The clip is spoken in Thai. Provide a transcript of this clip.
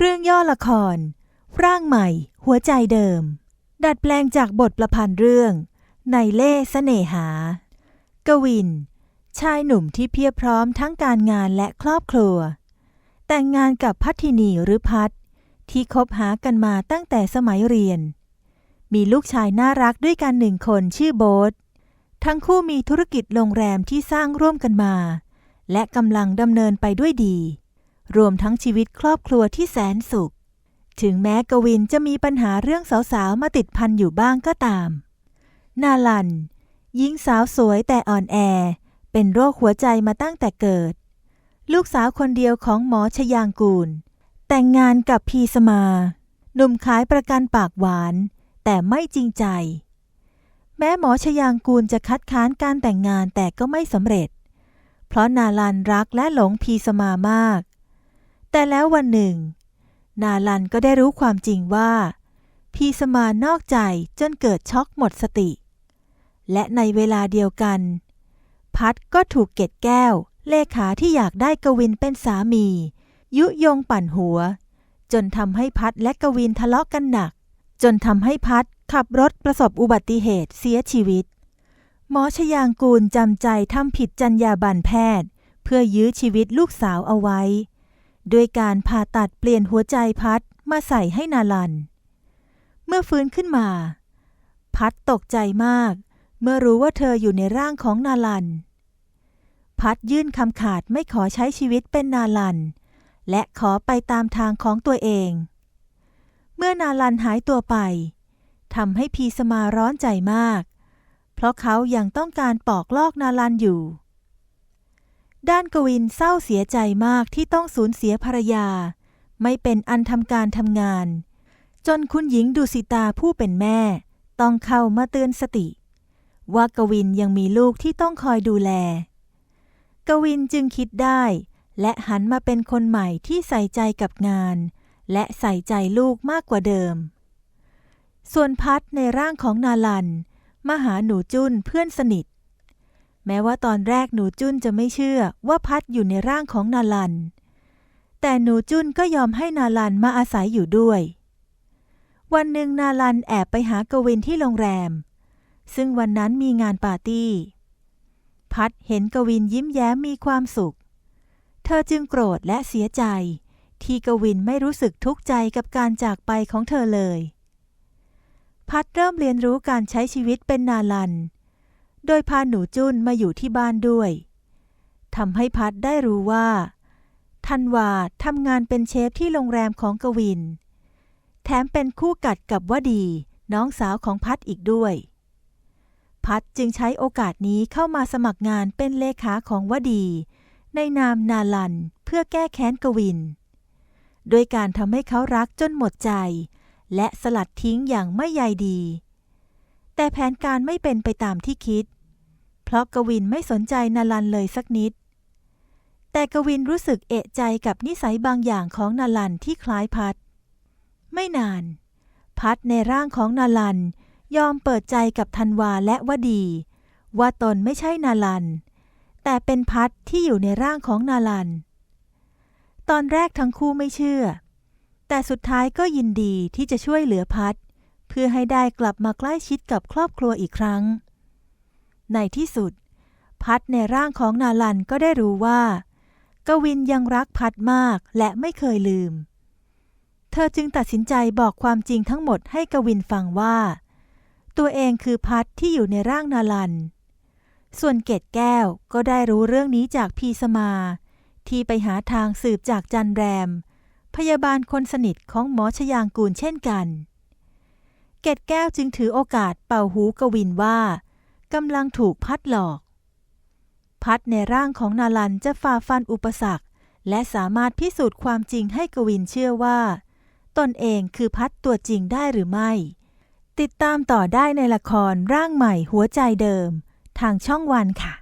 เรื่องย่อละคร ร่างใหม่ หัวใจเดิม ดัดแปลงจากบทประพันธ์เรื่อง ในเล่เสน่หา กวิน ชายหนุ่มที่เพียบพร้อมทั้งการงานและครอบครัว แต่งงานกับพัทธินีหรือพัทที่คบหากันมาตั้งแต่สมัยเรียน มีลูกชายน่ารักด้วยกันหนึ่งคนชื่อโบ๊ททั้งคู่มีธุรกิจโรงแรมที่สร้างร่วมกันมา และกำลังดำเนินไปด้วยดี รวมทั้งชีวิตครอบครัวที่แสนสุข ถึงแม้กวินจะมีปัญหาเรื่องสาวๆ มาติดพันอยู่บ้างก็ตาม นาลันหญิงสาวสวยแต่อ่อนแอ เป็นโรคหัวใจมาตั้งแต่เกิด ลูกสาวคนเดียวของหมอชยางกูล แต่งงานกับพีสมา หนุ่มขายประกันปากหวาน แต่ไม่จริงใจ แม้หมอชยางกูลจะคัดค้านการแต่งงานแต่ก็ไม่สำเร็จ เพราะนาลันรักและหลงพีสมามาก แต่แล้ววันหนึ่ง นาลันก็ได้รู้ความจริงว่า พีสมานอกใจจนเกิดช็อกหมดสติ และในเวลาเดียวกัน พัดก็ถูกเกตแก้ว เลขาที่อยากได้กวินเป็นสามี ยุยงปั่นหัว จนทำให้พัดและกวินทะเลาะกันหนัก จนทำให้พัดขับรถประสบอุบัติเหตุเสียชีวิต หมอชยางกูลจำใจทำผิดจรรยาบรรณแพทย์ เพื่อยื้อชีวิตลูกสาวเอาไว้ ด้วยการผ่าตัดเปลี่ยนหัวใจพัดมาใส่ให้นาลัน เมื่อฟื้นขึ้นมา พัดตกใจมาก เมื่อรู้ว่าเธออยู่ในร่างของนาลัน พัดยื่นคำขาดไม่ขอใช้ชีวิตเป็นนาลัน และขอไปตามทางของตัวเอง เมื่อนาลันหายตัวไปทำให้พีสมาร้อนใจมาก เพราะเขายังต้องการปอกลอกนาลันอยู่ ด้านกวินเศร้าเสียใจมากที่ต้องสูญเสียภรรยา ไม่เป็นอันทำการทำงาน จนคุณหญิงดุสิตาผู้เป็นแม่ ต้องเข้ามาเตือนสติ ว่ากวินยังมีลูกที่ต้องคอยดูแล กวินจึงคิดได้ และหันมาเป็นคนใหม่ที่ใส่ใจกับงาน และใส่ใจลูกมากกว่าเดิม ส่วนพัดในร่างของนาลันมาหาหนูจุ้นเพื่อนสนิท แม้ว่าตอนแรกหนูจุ้นจะไม่เชื่อว่าพัดอยู่ในร่างของนาลัน แต่หนูจุ้นก็ยอมให้นาลันมาอาศัยอยู่ด้วย วันหนึ่งนาลันแอบไปหากวินที่โรงแรม ซึ่งวันนั้นมีงานปาร์ตี้ พัดเห็นกวินยิ้มแย้มมีความสุข เธอจึงโกรธและเสียใจ ที่กวินไม่รู้สึกทุกข์ใจกับการจากไปของเธอเลย พัดเริ่มเรียนรู้การใช้ชีวิตเป็นนาลัน โดยพาหนูจุ้นมาอยู่ที่บ้านด้วยทำให้พัดได้รู้ว่าทันวาทำงานเป็นเชฟที่โรงแรมของกวิน แถมเป็นคู่กัดกับวดี น้องสาวของพัดอีกด้วย พัดจึงใช้โอกาสนี้เข้ามาสมัครงานเป็นเลขาของวดี ในนามนาลันเพื่อแก้แค้นกวิน โดยการทำให้เขารักจนหมดใจ และสลัดทิ้งอย่างไม่ใยดี แต่แผนการไม่เป็นไปตามที่คิด เพราะกวินไม่สนใจนาลันเลยสักนิด แต่กวินรู้สึกเอะใจกับนิสัยบางอย่างของนาลันที่คล้ายพัด ไม่นาน พัดในร่างของนาลันยอมเปิดใจกับธันวาและวดี ว่าตนไม่ใช่นาลัน แต่เป็นพัดที่อยู่ในร่างของนาลัน ตอนแรกทั้งคู่ไม่เชื่อ แต่สุดท้ายก็ยินดีที่จะช่วยเหลือพัด เพื่อให้ได้กลับมาใกล้ชิดกับครอบครัวอีกครั้ง ในที่สุด พัดในร่างของนาลันก็ได้รู้ว่า กวินยังรักพัดมากและไม่เคยลืม เธอจึงตัดสินใจบอกความจริงทั้งหมดให้กวินฟังว่า ตัวเองคือพัดที่อยู่ในร่างนาลัน ส่วนเกตแก้วก็ได้รู้เรื่องนี้จากพีสมา ที่ไปหาทางสืบจากจันแรม พยาบาลคนสนิทของหมอชยางกูลเช่นกันเกตแก้วจึงถือโอกาสเป่าหูกวินว่า กำลังถูกพัดหลอก พัดในร่างของนาลันจะฝ่าฟันอุปสรรค และสามารถพิสูจน์ความจริงให้กวินเชื่อว่า ตนเองคือพัดตัวจริงได้หรือไม่ ติดตามต่อได้ในละครร่างใหม่หัวใจเดิม ทางช่องวันค่ะ